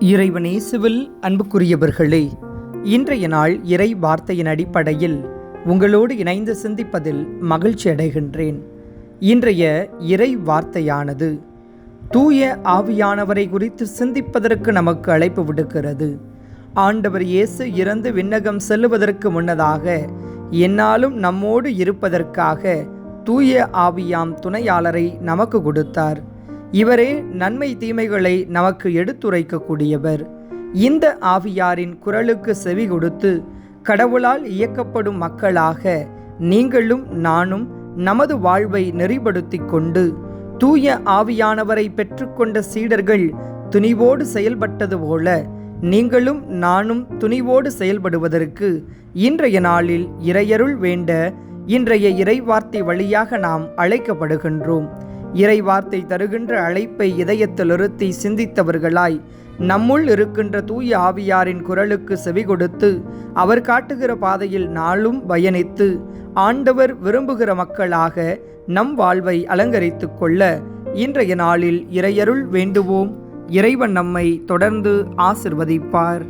இறைவனேசுவில் அன்புக்குரியவர்களே இன்றைய நாள் இறை வார்த்தையின் அடிப்படையில் உங்களோடு இணைந்து சிந்திப்பதில் மகிழ்ச்சி அடைகின்றேன். இன்றைய இறை வார்த்தையானது தூய ஆவியானவரை குறித்து சிந்திப்பதற்கு நமக்கு அழைப்பு விடுக்கிறது. ஆண்டவர் இயேசு இறந்து விண்ணகம் செல்லுவதற்கு முன்னதாக என்னாலும் நம்மோடு இருப்பதற்காக தூய ஆவியாம் துணையாளரை நமக்கு கொடுத்தார். இவரே நன்மை தீமைகளை நமக்கு எடுத்துரைக்கக்கூடியவர். இந்த ஆவியாரின் குரலுக்கு செவி கொடுத்து கடவுளால் இயக்கப்படும் மக்களாக நீங்களும் நானும் நமது வாழ்வை நெறிப்படுத்திக் கொண்டு தூய ஆவியானவரை பெற்றுக்கொண்ட சீடர்கள் துணிவோடு செயல்பட்டது போல நீங்களும் நானும் துணிவோடு செயல்படுவதற்கு இன்றைய நாளில் இறையருள் வேண்ட இன்றைய இறைவார்த்தை வழியாக நாம் அழைக்கப்படுகின்றோம். இறை வார்த்தை தருகின்ற அழைப்பை இதயத்தில் இருத்தி சிந்தித்தவர்களாய் நம்முள் இருக்கின்ற தூய ஆவியாரின் குரலுக்கு செவி கொடுத்து அவர் காட்டுகிற பாதையில் நாளும் பயணித்து ஆண்டவர் விரும்புகிற மக்களாக நம் வாழ்வை அலங்கரித்துக் கொள்ள இன்றைய நாளில் இறையருள் வேண்டுவோம். இறைவன் நம்மை தொடர்ந்து ஆசிர்வதிப்பார்.